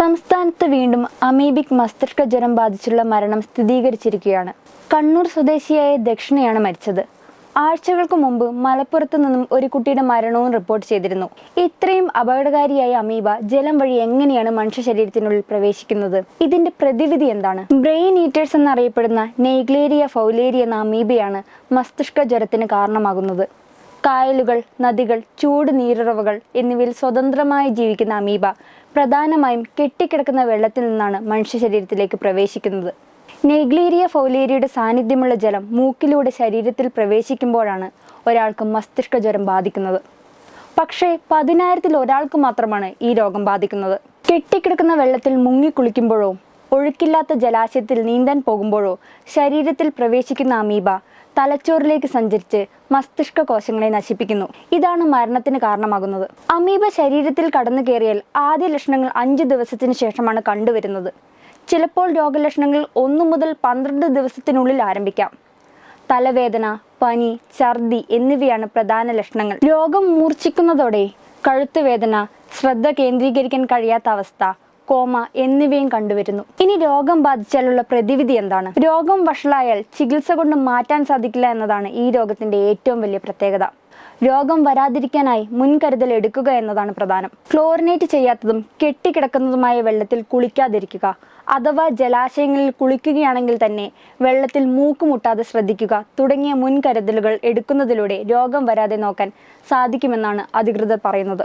സംസ്ഥാനത്ത് വീണ്ടും അമീബിക് മസ്തിഷ്ക ജ്വരം ബാധിച്ചുള്ള മരണം സ്ഥിരീകരിച്ചിരിക്കുകയാണ്. കണ്ണൂർ സ്വദേശിയായ ദക്ഷിണയാണ് മരിച്ചത്. ആഴ്ചകൾക്ക് മുമ്പ് മലപ്പുറത്തു നിന്നും ഒരു കുട്ടിയുടെ മരണവും റിപ്പോർട്ട് ചെയ്തിരുന്നു. ഇത്രയും അപകടകാരിയായ അമീബ ജലം വഴി എങ്ങനെയാണ് മനുഷ്യ ശരീരത്തിനുള്ളിൽ പ്രവേശിക്കുന്നത്? ഇതിന്റെ പ്രതിവിധി എന്താണ്? ബ്രെയിൻ ഈറ്റേഴ്സ് എന്നറിയപ്പെടുന്ന നെയ്ഗ്ലേരിയ ഫൗലേരി എന്ന അമീബയാണ് മസ്തിഷ്ക ജ്വരത്തിന് കാരണമാകുന്നത്. കായലുകൾ നദികൾ ചൂട് നീരുറവകൾ എന്നിവയിൽ സ്വതന്ത്രമായി ജീവിക്കുന്ന അമീബ പ്രധാനമായും കെട്ടിക്കിടക്കുന്ന വെള്ളത്തിൽ നിന്നാണ് മനുഷ്യ ശരീരത്തിലേക്ക് പ്രവേശിക്കുന്നത്. നെഗ്ലീരിയ ഫൗലേരിയുടെ സാന്നിധ്യമുള്ള ജലം മൂക്കിലൂടെ ശരീരത്തിൽ പ്രവേശിക്കുമ്പോഴാണ് ഒരാൾക്ക് മസ്തിഷ്ക ജ്വരം ബാധിക്കുന്നത്. പക്ഷേ പതിനായിരത്തിൽ ഒരാൾക്ക് മാത്രമാണ് ഈ രോഗം ബാധിക്കുന്നത്. കെട്ടിക്കിടക്കുന്ന വെള്ളത്തിൽ മുങ്ങിക്കുളിക്കുമ്പോഴോ ഒഴുക്കില്ലാത്ത ജലാശയത്തിൽ നീന്താൻ പോകുമ്പോഴോ ശരീരത്തിൽ പ്രവേശിക്കുന്ന അമീബ തലച്ചോറിലേക്ക് സഞ്ചരിച്ച് മസ്തിഷ്ക കോശങ്ങളെ നശിപ്പിക്കുന്നു. ഇതാണ് മരണത്തിന് കാരണമാകുന്നത്. അമീബ ശരീരത്തിൽ കടന്നു കയറിയാൽ ആദ്യ ലക്ഷണങ്ങൾ അഞ്ച് ദിവസത്തിന് ശേഷമാണ് കണ്ടുവരുന്നത്. ചിലപ്പോൾ രോഗലക്ഷണങ്ങൾ ഒന്നു മുതൽ പന്ത്രണ്ട് ദിവസത്തിനുള്ളിൽ ആരംഭിക്കാം. തലവേദന പനി ഛർദി എന്നിവയാണ് പ്രധാന ലക്ഷണങ്ങൾ. രോഗം മൂർച്ഛിക്കുന്നതോടെ കഴുത്തുവേദന ശ്രദ്ധ കേന്ദ്രീകരിക്കാൻ കഴിയാത്ത അവസ്ഥ കോമ എന്നിവയും കണ്ടുവരുന്നു. ഇനി രോഗം ബാധിച്ചാലുള്ള പ്രതിവിധി എന്താണ്? രോഗം വഷളായാൽ ചികിത്സ കൊണ്ട് മാറ്റാൻ സാധിക്കില്ല എന്നതാണ് ഈ രോഗത്തിന്റെ ഏറ്റവും വലിയ പ്രത്യേകത. രോഗം വരാതിരിക്കാനായി മുൻകരുതൽ എടുക്കുക എന്നതാണ് പ്രധാനം. ക്ലോറിനേറ്റ് ചെയ്യാത്തതും കെട്ടിക്കിടക്കുന്നതുമായ വെള്ളത്തിൽ കുളിക്കാതിരിക്കുക. അഥവാ ജലാശയങ്ങളിൽ കുളിക്കുകയാണെങ്കിൽ തന്നെ വെള്ളത്തിൽ മൂക്കുമുട്ടാതെ ശ്രദ്ധിക്കുക. തുടങ്ങിയ മുൻകരുതലുകൾ എടുക്കുന്നതിലൂടെ രോഗം വരാതെ നോക്കാൻ സാധിക്കുമെന്നാണ് അധികൃതർ പറയുന്നത്.